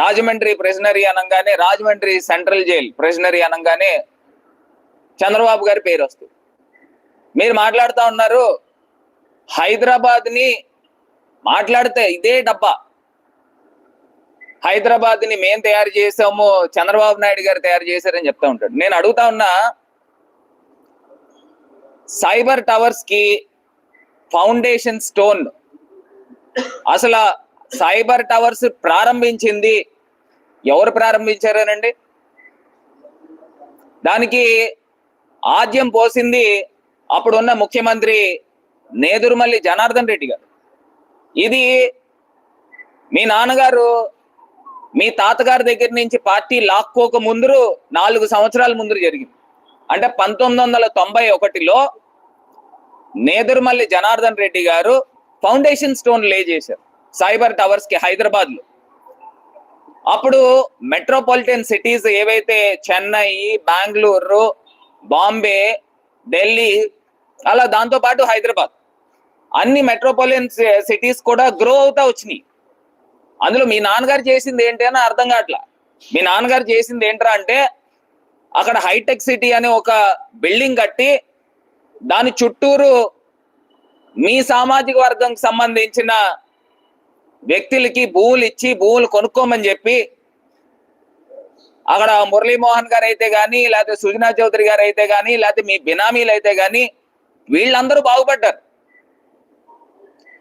రాజమండ్రి ప్రెసినరీ అనగానే Rajahmundry central jail ప్రెసినరీ అనగానే చంద్రబాబు గారి పేరు వస్తుంది. మీరు మాట్లాడుతూ ఉన్నారు హైదరాబాద్ని మాట్లాడితే ఇదే డబ్బా. హైదరాబాద్ని మేం తయారు చేసాము చంద్రబాబు నాయుడు గారు తయారు చేశారని చెప్తా ఉంటాడు. నేను అడుగుతా ఉన్నా సైబర్ టవర్స్కి ఫౌండేషన్ స్టోన్ అసలు సైబర్ టవర్స్ ప్రారంభించింది. ఎవరు ప్రారంభించారనండి? దానికి ఆద్యం పోసింది అప్పుడున్న ముఖ్యమంత్రి నేదురుమల్లి జనార్దన్ రెడ్డి గారు. ఇది మీ నాన్నగారు మీ తాతగారి దగ్గర నుంచి పార్టీ లాక్కోక ముందు నాలుగు సంవత్సరాల ముందు జరిగింది. అంటే పంతొమ్మిది వందల తొంభై ఒకటిలో నేదురుమల్లి జనార్దన్ రెడ్డి గారు ఫౌండేషన్ స్టోన్ లే చేశారు. సైబర్ టవర్స్కి హైదరాబాద్లో అప్పుడు మెట్రోపాలిటన్ సిటీస్ ఏవైతే చెన్నై బెంగళూరు బాంబే ఢిల్లీ అలా దాంతో పాటు హైదరాబాద్. అన్ని మెట్రోపాలిటన్ సిటీస్ కూడా గ్రో అవుతా వచ్చినాయి. అందులో మీ నాన్నగారు చేసింది ఏంటి అని అర్థం కావట్లా. మీ నాన్నగారు చేసింది ఏంట్రా అంటే అక్కడ హైటెక్ సిటీ అనే ఒక బిల్డింగ్ కట్టి దాని చుట్టూరు మీ సామాజిక వర్గంకి సంబంధించిన వ్యక్తులకి భూములు ఇచ్చి భూములు కొనుక్కోమని చెప్పి అక్కడ మురళీమోహన్ గారు అయితే కానీ లేకపోతే సుజనా చౌదరి గారు అయితే కానీ లేకపోతే మీ బినామీలు అయితే కానీ వీళ్ళందరూ బాగుపడ్డారు.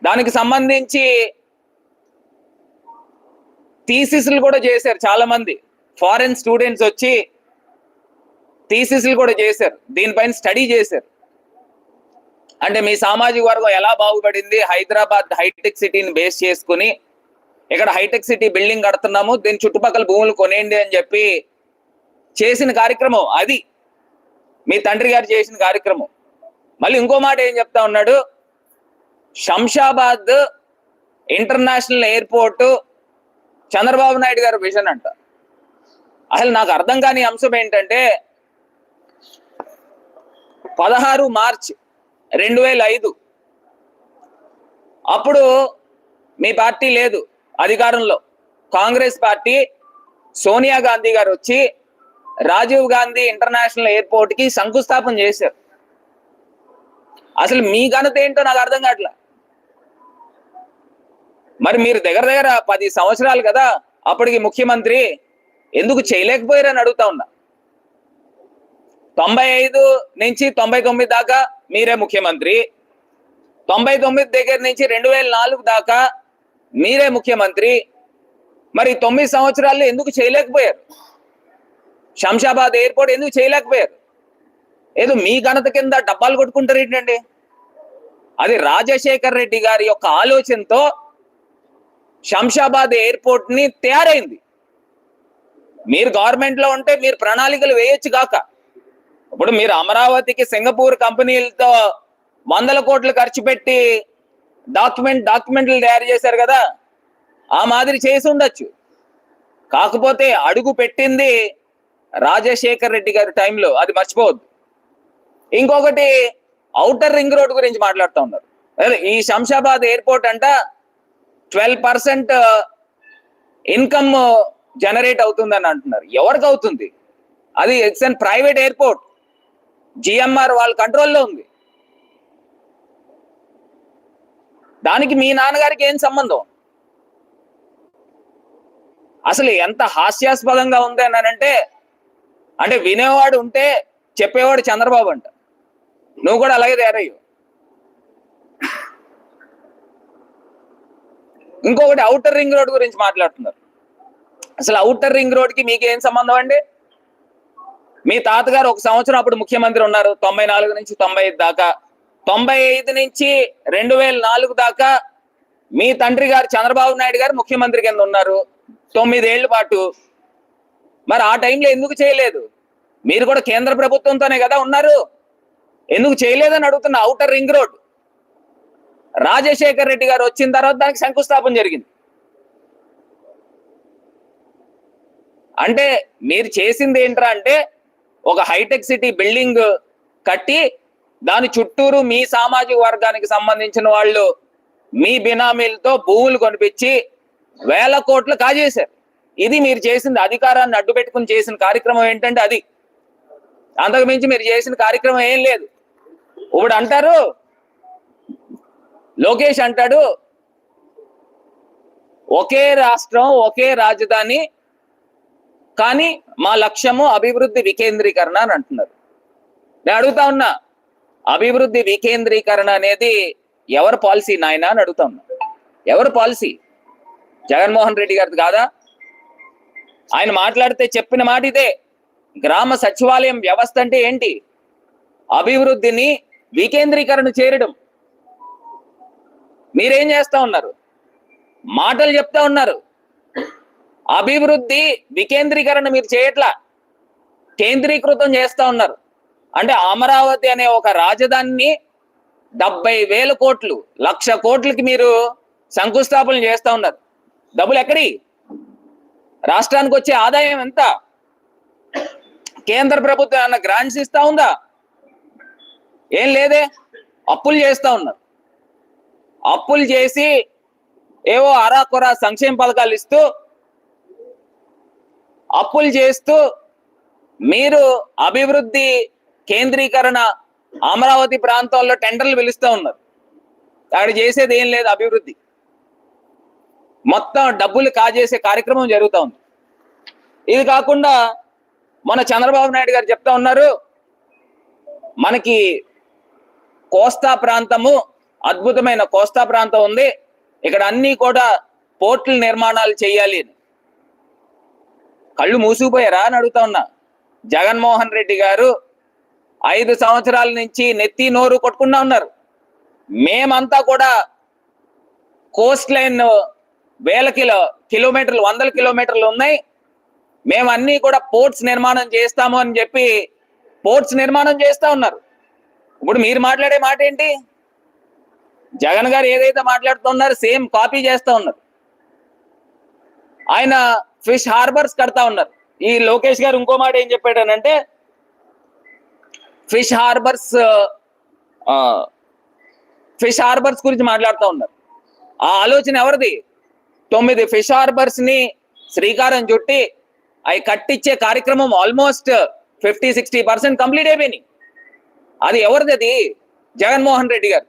దానికి సంబంధించి థీసిస్లు కూడా చేశారు చాలా మంది ఫారెన్ స్టూడెంట్స్ వచ్చి థీసిస్లు కూడా చేశారు. దీనిపైన స్టడీ చేశారు. అంటే మీ సామాజిక వర్గం ఎలా బాగుపడింది? హైదరాబాద్ హైటెక్ సిటీని బేస్ చేసుకుని ఇక్కడ హైటెక్ సిటీ బిల్డింగ్ కడుతున్నాము దీని చుట్టుపక్కల భూములు కొనేయండి అని చెప్పి చేసిన కార్యక్రమం అది. మీ తండ్రి గారు చేసిన కార్యక్రమం. మళ్ళీ ఇంకో మాట ఏం చెప్తా ఉన్నాడు? Shamshabad international airport Chandrababu Naidu garu vision అంట. అసలు నాకు అర్థం కాని అంశం ఏంటంటే పదహారు మార్చ్ రెండు వేల ఐదు. అప్పుడు మీ పార్టీ లేదు అధికారంలో. కాంగ్రెస్ పార్టీ సోనియా గాంధీ గారు వచ్చి రాజీవ్ గాంధీ ఇంటర్నేషనల్ ఎయిర్పోర్ట్కి శంకుస్థాపన చేశారు. అసలు మీ ఘనత ఏంటో నాకు అర్థం కావట్లా. మరి మీరు దగ్గర దగ్గర పది సంవత్సరాలు కదా అప్పటికి ముఖ్యమంత్రి ఎందుకు చేయలేకపోయారని అడుగుతా ఉన్నా. తొంభై ఐదు నుంచి తొంభై తొమ్మిది దాకా మీరే ముఖ్యమంత్రి. తొంభై తొమ్మిది దగ్గర నుంచి రెండు వేల నాలుగు దాకా మీరే ముఖ్యమంత్రి. మరి తొమ్మిది సంవత్సరాల్లో ఎందుకు చేయలేకపోయారు? శంషాబాద్ ఎయిర్పోర్ట్ ఎందుకు చేయలేకపోయారు? ఏదో మీ ఘనత కింద డబ్బాలు కొట్టుకుంటారు ఏంటండి? అది రాజశేఖర్ రెడ్డి గారి యొక్క ఆలోచనతో శంషాబాద్ ఎయిర్పోర్ట్ని తయారైంది. మీరు గవర్నమెంట్లో ఉంటే మీరు ప్రణాళికలు వేయొచ్చు కాక. ఇప్పుడు మీరు అమరావతికి సింగపూర్ కంపెనీలతో వందల కోట్లు ఖర్చు పెట్టి డాక్యుమెంట్ డాక్యుమెంట్లు తయారు చేశారు కదా ఆ మాదిరి చేసి ఉండొచ్చు. కాకపోతే అడుగు పెట్టింది రాజశేఖర్ రెడ్డి గారి టైంలో అది మర్చిపోవద్దు. ఇంకొకటి అవుటర్ రింగ్ రోడ్ గురించి మాట్లాడుతూ ఉన్నారు. ఈ శంషాబాద్ ఎయిర్పోర్ట్ అంట ట్వెల్వ్ పర్సెంట్ ఇన్కమ్ జనరేట్ అవుతుందని అంటున్నారు. ఎవరికి అవుతుంది? అది it's an private airport. GMR వాళ్ళ కంట్రోల్లో ఉంది. దానికి మీ నాన్నగారికి ఏం సంబంధం? అసలు ఎంత హాస్యాస్పదంగా ఉంది అంటే అంటే వినేవాడు ఉంటే చెప్పేవాడు చంద్రబాబు అంట. నువ్వు కూడా అలాగే తయారయ్యు ఇంకొకటి అవుటర్ రింగ్ రోడ్ గురించి మాట్లాడుతున్నారు. అసలు అవుటర్ రింగ్ రోడ్కి మీకు ఏం సంబంధం అండి? మీ తాతగారు ఒక సంవత్సరం అప్పుడు ముఖ్యమంత్రి ఉన్నారు. తొంభై నాలుగు నుంచి తొంభై ఐదు దాకా. తొంభై ఐదు నుంచి రెండు వేల నాలుగు దాకా మీ తండ్రి గారు చంద్రబాబు నాయుడు గారు ముఖ్యమంత్రి కింద ఉన్నారు. తొమ్మిదేళ్ళ పాటు. మరి ఆ టైంలో ఎందుకు చేయలేదు? మీరు కూడా కేంద్ర ప్రభుత్వంతోనే కదా ఉన్నారు. ఎందుకు చేయలేదని అడుగుతున్న outer ring road. Rajasekhar Reddy garu వచ్చిన తర్వాత దానికి శంకుస్థాపన జరిగింది. అంటే మీరు చేసింది ఏంట్రా అంటే ఒక హైటెక్ సిటీ బిల్డింగ్ కట్టి దాని చుట్టూరు మీ సామాజిక వర్గానికి సంబంధించిన వాళ్ళు మీ బినామీలతో భూములు కొనిపించి వేల కోట్లు కాజేశారు. ఇది మీరు చేసింది అధికారాన్ని అడ్డు పెట్టుకుని చేసిన కార్యక్రమం ఏంటంటే అది. అంతకుమించి మీరు చేసిన కార్యక్రమం ఏం లేదు. ఇప్పుడు అంటారు లోకేష్ అంటాడు ఒకే రాష్ట్రం ఒకే రాజధాని కానీ మా లక్ష్యము అభివృద్ధి వికేంద్రీకరణ అని అంటున్నారు. నేను అడుగుతా ఉన్నా అభివృద్ధి వికేంద్రీకరణ అనేది ఎవరి పాలసీ నాయన అని అడుగుతా ఉన్నా. ఎవరి పాలసీ? జగన్మోహన్ రెడ్డి గారిది కాదా? ఆయన మాట్లాడితే చెప్పిన మాట ఇదే. గ్రామ సచివాలయం వ్యవస్థ అంటే ఏంటి? అభివృద్ధిని వికేంద్రీకరణ చేరడం మీరేం చేస్తా ఉన్నారు? మాటలు చెప్తా ఉన్నారు. అభివృద్ధి వికేంద్రీకరణ మీరు చేయట్లా? కేంద్రీకృతం చేస్తా ఉన్నారు. అంటే అమరావతి అనే ఒక రాజధానిని డెబ్బై వేల కోట్లు లక్ష కోట్లకి మీరు శంకుస్థాపన చేస్తా ఉన్నారు. డబ్బులు ఎక్కడి? రాష్ట్రానికి వచ్చే ఆదాయం ఎంత? కేంద్ర ప్రభుత్వం ఏమన్నా గ్రాంట్స్ ఇస్తా ఉందా? ఏం లేదే? అప్పులు చేస్తా ఉన్నారు. అప్పులు చేసి ఏవో అరాకొరా సంక్షేమ పథకాలు ఇస్తూ అప్పులు చేస్తూ మీరు అభివృద్ధి కేంద్రీకరణ అమరావతి ప్రాంతాల్లో టెండర్లు పిలుస్తూ ఉన్నారు. అక్కడ చేసేది ఏం లేదు అభివృద్ధి. మొత్తం డబ్బులు కాజేసే కార్యక్రమం జరుగుతూ ఉంది. ఇది కాకుండా మన చంద్రబాబు నాయుడు గారు చెప్తా ఉన్నారు మనకి కోస్తా ప్రాంతము అద్భుతమైన కోస్తా ప్రాంతం ఉంది. ఇక్కడ అన్ని కూడా పోర్టుల నిర్మాణాలు చేయాలి అని. కళ్ళు మూసుకుపోయారా అని అడుగుతా ఉన్నా. జగన్మోహన్ రెడ్డి గారు ఐదు సంవత్సరాల నుంచి నెత్తి నోరు కొట్టుకుంటా ఉన్నారు. మేమంతా కూడా కోస్ట్ లైన్ వేల కిలో కిలోమీటర్లు వందల కిలోమీటర్లు ఉన్నాయి. మేము కూడా పోర్ట్స్ నిర్మాణం చేస్తాము అని చెప్పి పోర్ట్స్ నిర్మాణం చేస్తా ఉన్నారు. ఇప్పుడు మీరు మాట్లాడే మాట ఏంటి? జగన్ గారు ఏదైతే మాట్లాడుతున్నారు సేమ్ కాపీ చేస్తా ఉన్నారు. ఆయన ఫిష్ హార్బర్స్ కడతా ఉన్నారు. ఈ లోకేష్ గారు ఇంకో మాట ఏం చెప్పాడనంటే ఫిష్ హార్బర్స్ ఫిష్ హార్బర్స్ గురించి మాట్లాడుతూ ఉన్నారు. ఆ ఆలోచన ఎవరిది? తొమ్మిది ఫిష్ హార్బర్స్ని శ్రీకారం చుట్టి అవి కట్టించే కార్యక్రమం almost fifty sixty percent complete అయిపోయినాయి. అది ఎవరిది అది? జగన్మోహన్ రెడ్డి గారు.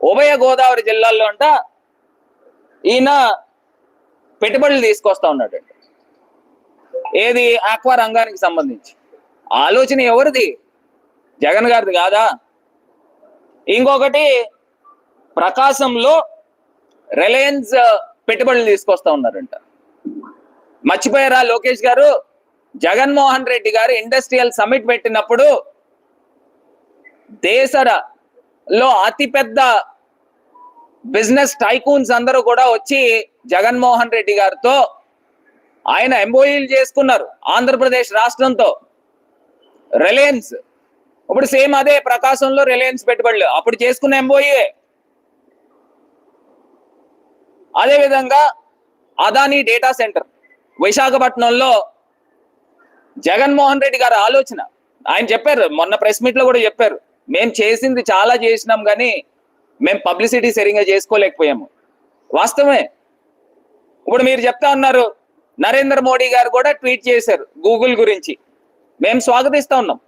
ఉభయ గోదావరి జిల్లాల్లో అంట ఈయన పెట్టుబడులు తీసుకొస్తా ఉన్నాడు ఏది? ఆక్వా రంగానికి సంబంధించి. ఆలోచన ఎవరిది? జగన్ గారిది కాదా? ఇంకొకటి ప్రకాశంలో రిలయన్స్ పెట్టుబడులు తీసుకొస్తా ఉన్నారంట. మర్చిపోయారా లోకేష్ గారు? జగన్మోహన్ రెడ్డి గారు ఇండస్ట్రియల్ సమిట్ పెట్టినప్పుడు దేశలో అతిపెద్ద బిజినెస్ టైకూన్స్ అందరూ కూడా వచ్చి జగన్మోహన్ రెడ్డి గారితో ఆయన ఎంఓఈలు చేసుకున్నారు ఆంధ్రప్రదేశ్ రాష్ట్రంతో. రిలయన్స్. ఇప్పుడు సేమ్ అదే ప్రకాశంలో రిలయన్స్ పెట్టుబడులు. అప్పుడు చేసుకున్న ఎంఓఈ అదే విధంగా అదానీ డేటా సెంటర్. విశాఖపట్నంలో జగన్మోహన్ రెడ్డి గారి ఆలోచన. ఆయన చెప్పారు మొన్న ప్రెస్ మీట్లో కూడా చెప్పారు. మేము చేసింది చాలా చేసినాం కానీ మేము పబ్లిసిటీ సరిగా చేసుకోలేకపోయాము. వాస్తవమే. ఇప్పుడు మీరు చెప్తా ఉన్నారు నరేంద్ర మోడీ గారు కూడా ట్వీట్ చేశారు గూగుల్ గురించి. మేము స్వాగతిస్తా ఉన్నాం.